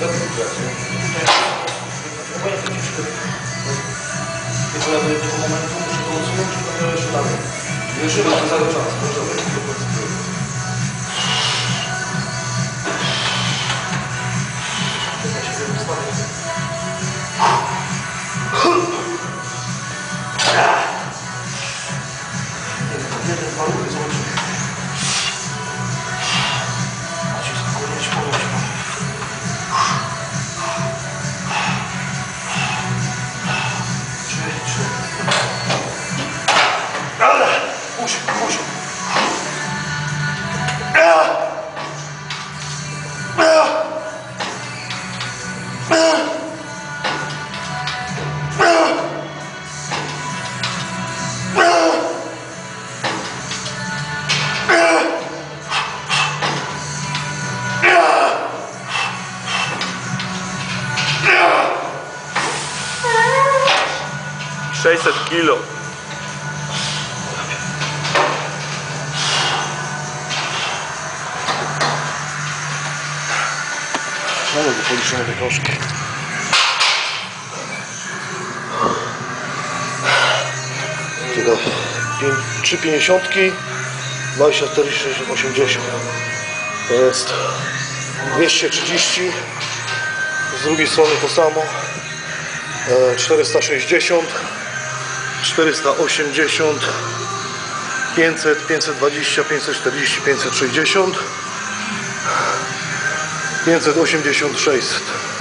Ja do jednego momentu muszę to usunąć, czy to jeszcze dalej? Jeszcze raz, cały czas. Dobrze, Jeden, dwa Push, push. Uh, uh, uh. Sześćset kilo. Znowu go policzymy te kroczki. Tylko pię- trzy pięćdziesiątki, 24, 60, 80. To jest 230. Z drugiej strony to samo. E, 460, 480, 500, 520, 540, 560. 580, 600.